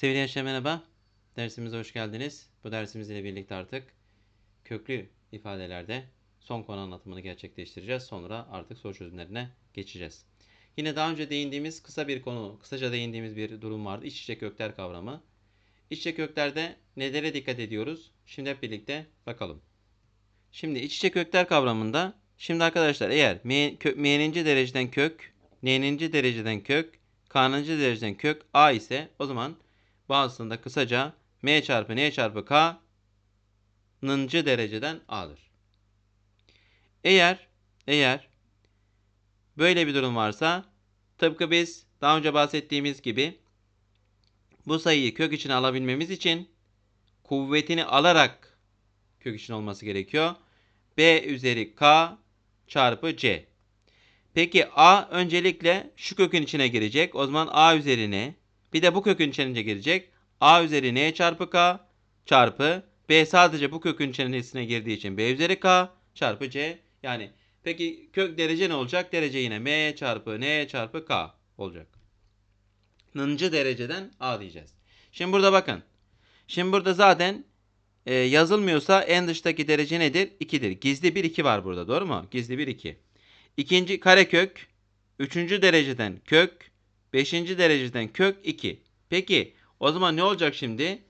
Sevgili gençler merhaba. Dersimize hoş geldiniz. Bu dersimizle ile birlikte artık köklü ifadelerde son konu anlatımını gerçekleştireceğiz. Sonra artık soru çözümlerine geçeceğiz. Yine daha önce değindiğimiz kısa bir konu, kısaca değindiğimiz bir durum vardı. İç içe kökler kavramı. İç içe köklerde nelere dikkat ediyoruz? Şimdi hep birlikte bakalım. Şimdi iç içe kökler kavramında şimdi arkadaşlar eğer m'ninci dereceden kök, n'ninci dereceden kök, k'nıncı dereceden kök a ise o zaman bazısında kısaca m çarpı n çarpı k nıncı dereceden a'dır. Eğer eğer böyle bir durum varsa tıpkı biz daha önce bahsettiğimiz gibi bu sayıyı kök içine alabilmemiz için kuvvetini alarak kök için olması gerekiyor. B üzeri K çarpı C. Peki A öncelikle şu kökün içine girecek. O zaman A üzerine bir de bu kökün içine girecek. A üzeri N çarpı K çarpı B sadece bu kökün içerisine girdiği için B üzeri K çarpı C. Yani peki kök derece ne olacak? Derece yine M çarpı N çarpı K olacak. Nıncı dereceden A diyeceğiz. Şimdi burada bakın. Şimdi burada zaten e, yazılmıyorsa en dıştaki derece nedir? 2'dir. Gizli bir 2 var burada doğru mu? Gizli bir 2. İkinci karekök. Üçüncü dereceden kök. Beşinci dereceden kök 2. Peki o zaman ne olacak şimdi?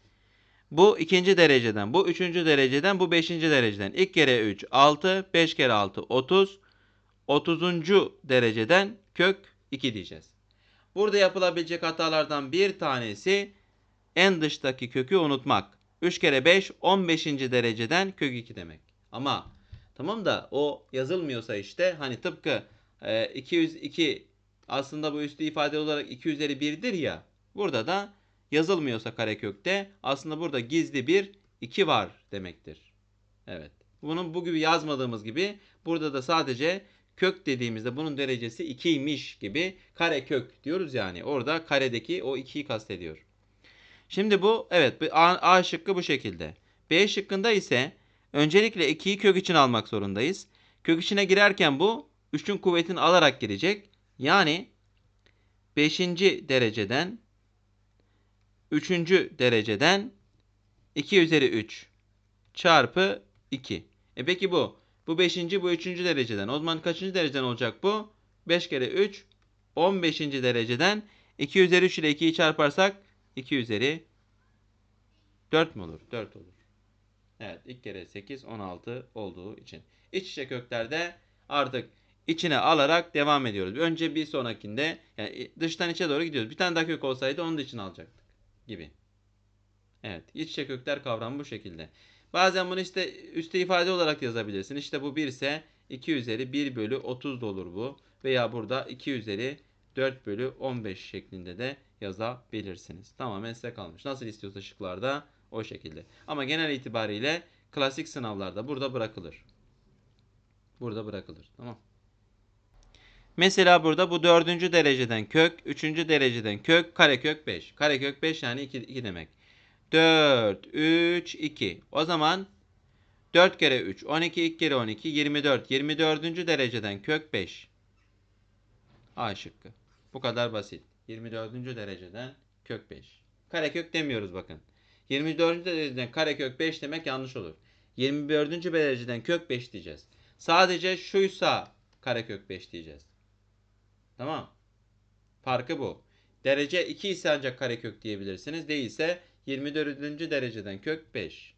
Bu ikinci dereceden, bu üçüncü dereceden, bu beşinci dereceden. İlk kere 3, 6, 5 kere 6, 30. 30. dereceden kök 2 diyeceğiz. Burada yapılabilecek hatalardan bir tanesi en dıştaki kökü unutmak. 3 kere 5 15. dereceden kök 2 demek. Ama tamam da o yazılmıyorsa işte hani tıpkı e, 202 aslında bu üstü ifade olarak 2 üzeri 1'dir ya. Burada da yazılmıyorsa karekökte aslında burada gizli bir 2 var demektir. Evet. Bunun bu gibi yazmadığımız gibi burada da sadece kök dediğimizde bunun derecesi 2'ymiş gibi karekök diyoruz yani. Orada karedeki o 2'yi kastediyor. Şimdi bu evet A, A şıkkı bu şekilde. B şıkkında ise öncelikle 2'yi kök için almak zorundayız. Kök içine girerken bu 3'ün kuvvetini alarak girecek. Yani 5. dereceden 3. dereceden 2 üzeri 3 çarpı 2. E peki bu bu 5. bu 3. dereceden. O zaman kaçıncı dereceden olacak bu? 5 kere 3 15. dereceden 2 üzeri 3 ile 2'yi çarparsak 2 üzeri 4 mü olur? 4 olur. Evet ilk kere 8 16 olduğu için. İç içe köklerde artık içine alarak devam ediyoruz. Önce bir sonrakinde yani dıştan içe doğru gidiyoruz. Bir tane daha kök olsaydı onu da içine alacaktık gibi. Evet iç içe kökler kavramı bu şekilde. Bazen bunu işte üstte ifade olarak yazabilirsin. İşte bu 1 ise 2 üzeri 1 bölü 30 da olur bu. Veya burada 2 üzeri 4 bölü 15 şeklinde de yazabilirsiniz. Tamamen size kalmış. Nasıl istiyorsa şıklarda o şekilde. Ama genel itibariyle klasik sınavlarda burada bırakılır. Burada bırakılır. Tamam. Mesela burada bu dördüncü dereceden kök, üçüncü dereceden kök, karekök 5. Karekök 5 yani 2, 2 demek. 4, 3, 2. O zaman 4 kere 3, 12, 2 kere 12, 24. 24. dereceden kök 5. A şıkkı. Bu kadar basit. 24. dereceden kök 5. Karekök demiyoruz bakın. 24. dereceden karekök 5 demek yanlış olur. 24. dereceden kök 5 diyeceğiz. Sadece şuysa karekök 5 diyeceğiz. Tamam. Farkı bu. Derece 2 ise ancak karekök diyebilirsiniz. Değilse 24. dereceden kök 5.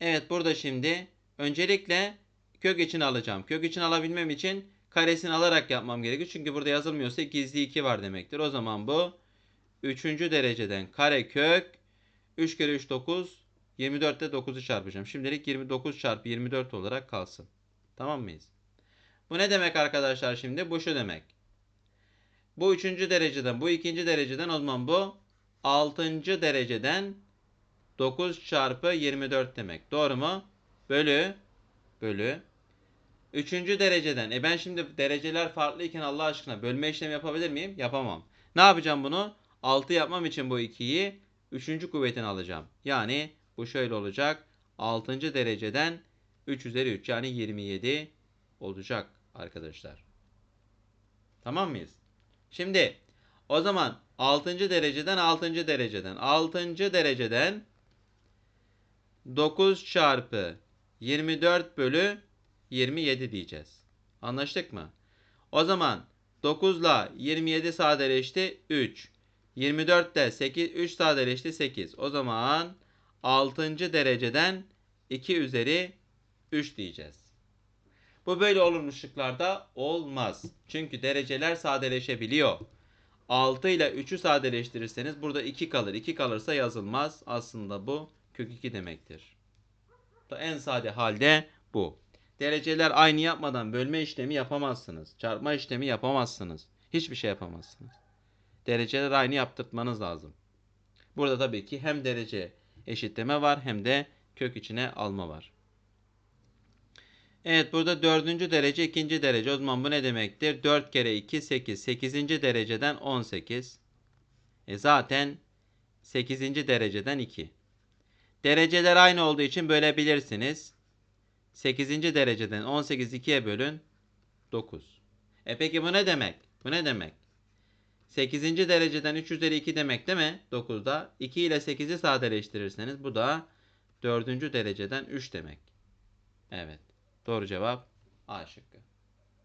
Evet burada şimdi öncelikle kök için alacağım. Kök için alabilmem için karesini alarak yapmam gerekiyor. Çünkü burada yazılmıyorsa gizli 2 var demektir. O zaman bu 3. dereceden karekök 3 kere 3 9 24 ile 9'u çarpacağım. Şimdilik 29 çarpı 24 olarak kalsın. Tamam mıyız? Bu ne demek arkadaşlar şimdi? Bu şu demek. Bu 3. dereceden, bu 2. dereceden o zaman bu 6. dereceden 9 çarpı 24 demek. Doğru mu? Bölü bölü 3. dereceden. E ben şimdi dereceler farklıyken Allah aşkına bölme işlemi yapabilir miyim? Yapamam. Ne yapacağım bunu? 6 yapmam için bu 2'yi 3. kuvvetini alacağım. Yani bu şöyle olacak. 6. dereceden 3 üzeri 3 yani 27 olacak arkadaşlar. Tamam mıyız? Şimdi o zaman 6. dereceden 6. dereceden 6. dereceden 9 çarpı 24 bölü 27 diyeceğiz. Anlaştık mı? O zaman 9 ile 27 sadeleşti 3. 24 de 8 3 sadeleşti 8. O zaman 6. dereceden 2 üzeri 3 diyeceğiz. Bu böyle olumluşluklarda olmaz. Çünkü dereceler sadeleşebiliyor. 6 ile 3'ü sadeleştirirseniz burada 2 kalır. 2 kalırsa yazılmaz. Aslında bu kök 2 demektir. En sade halde bu. Dereceler aynı yapmadan bölme işlemi yapamazsınız. Çarpma işlemi yapamazsınız. Hiçbir şey yapamazsınız. Dereceler aynı yaptırtmanız lazım. Burada tabii ki hem derece eşitleme var hem de kök içine alma var. Evet burada dördüncü derece ikinci derece. O zaman bu ne demektir? 4 kere 2 8. 8. dereceden 18. E zaten 8. dereceden 2. Dereceler aynı olduğu için bölebilirsiniz. 8. dereceden 18 2'ye bölün 9. E peki bu ne demek? Bu ne demek? 8. dereceden 3 üzeri 2 demek değil mi? 9'da. 2 ile 8'i sadeleştirirseniz bu da 4. dereceden 3 demek. Evet. Doğru cevap A şıkkı.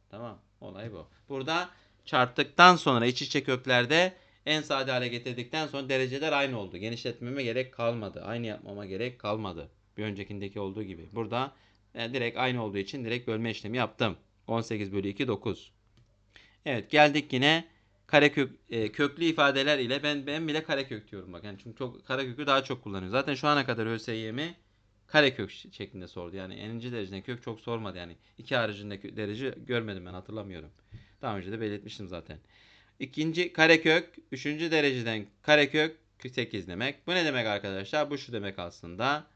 Tamam. Olay bu. Burada çarptıktan sonra iç içe köklerde en sade hale getirdikten sonra dereceler aynı oldu. Genişletmeme gerek kalmadı. Aynı yapmama gerek kalmadı. Bir öncekindeki olduğu gibi. Burada e, direkt aynı olduğu için direkt bölme işlemi yaptım. 18 bölü 2 9. Evet geldik yine karekök e, köklü ifadeler ile ben ben bile karekök diyorum bak. Yani çünkü çok karekökü daha çok kullanıyoruz. Zaten şu ana kadar ÖSYM karekök şeklinde sordu. Yani eninci dereceden kök çok sormadı yani. iki haricinde derece görmedim ben hatırlamıyorum. Daha önce de belirtmiştim zaten. İkinci karekök, üçüncü dereceden karekök 8 demek. Bu ne demek arkadaşlar? Bu şu demek aslında.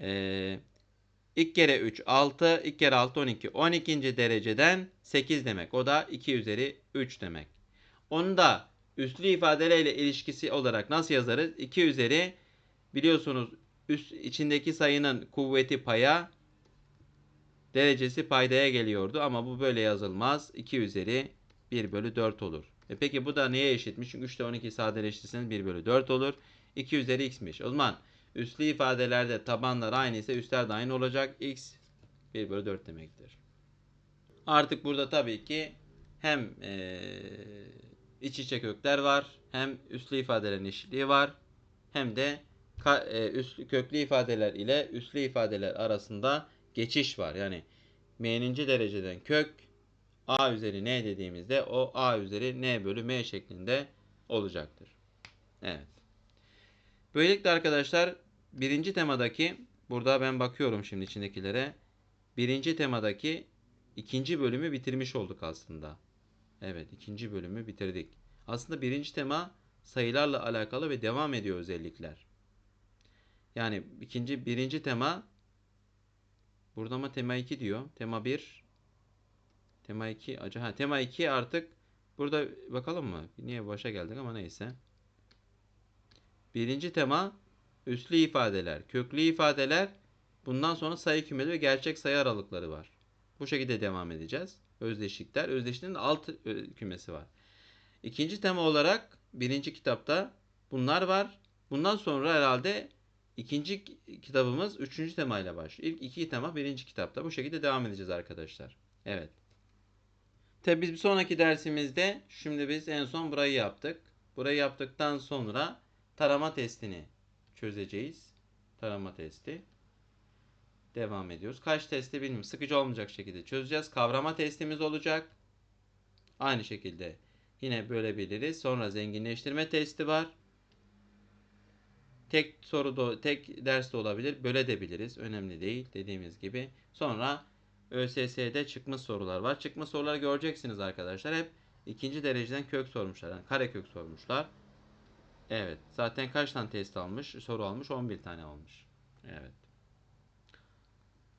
Ee, ilk kere 3 6, ilk kere 6 12. 12. dereceden 8 demek. O da 2 üzeri 3 demek. Onu da üslü ifadelerle ilişkisi olarak nasıl yazarız? 2 üzeri biliyorsunuz üst içindeki sayının kuvveti paya derecesi paydaya geliyordu ama bu böyle yazılmaz. 2 üzeri 1 bölü 4 olur. E peki bu da neye eşitmiş? Çünkü 3 ile 12 sadeleştirseniz 1 bölü 4 olur. 2 üzeri x'miş. O zaman üslü ifadelerde tabanlar aynı ise üstler de aynı olacak. x 1 bölü 4 demektir. Artık burada tabii ki hem ee, iç içe kökler var hem üslü ifadelerin eşitliği var hem de e, üslü, köklü ifadeler ile üslü ifadeler arasında geçiş var. Yani m'ninci dereceden kök a üzeri n dediğimizde o a üzeri n bölü m şeklinde olacaktır. Evet. Böylelikle arkadaşlar birinci temadaki burada ben bakıyorum şimdi içindekilere. Birinci temadaki ikinci bölümü bitirmiş olduk aslında. Evet ikinci bölümü bitirdik. Aslında birinci tema sayılarla alakalı ve devam ediyor özellikler. Yani ikinci birinci tema burada ama tema 2 diyor. Tema 1 tema 2 acaba ha, tema 2 artık burada bakalım mı? Niye başa geldik ama neyse. Birinci tema üslü ifadeler, köklü ifadeler bundan sonra sayı kümeli ve gerçek sayı aralıkları var. Bu şekilde devam edeceğiz. Özdeşlikler. Özdeşliğin alt kümesi var. İkinci tema olarak birinci kitapta bunlar var. Bundan sonra herhalde İkinci kitabımız üçüncü temayla başlıyor. İlk iki tema birinci kitapta. Bu şekilde devam edeceğiz arkadaşlar. Evet. Tabi biz bir sonraki dersimizde şimdi biz en son burayı yaptık. Burayı yaptıktan sonra tarama testini çözeceğiz. Tarama testi. Devam ediyoruz. Kaç testi bilmiyorum. Sıkıcı olmayacak şekilde çözeceğiz. Kavrama testimiz olacak. Aynı şekilde yine bölebiliriz. Sonra zenginleştirme testi var. Tek soru da tek ders de olabilir. Böyle edebiliriz. Önemli değil dediğimiz gibi. Sonra ÖSS'de çıkmış sorular var. Çıkmış soruları göreceksiniz arkadaşlar. Hep ikinci dereceden kök sormuşlar. Yani kare kök sormuşlar. Evet. Zaten kaç tane test almış? Soru almış. 11 tane almış. Evet.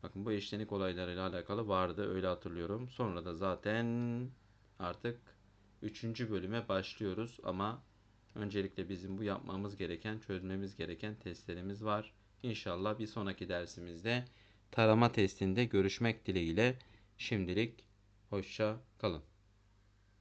Bakın bu eşlenik olaylarıyla alakalı vardı. Öyle hatırlıyorum. Sonra da zaten artık 3. bölüme başlıyoruz ama Öncelikle bizim bu yapmamız gereken, çözmemiz gereken testlerimiz var. İnşallah bir sonraki dersimizde tarama testinde görüşmek dileğiyle şimdilik hoşça kalın.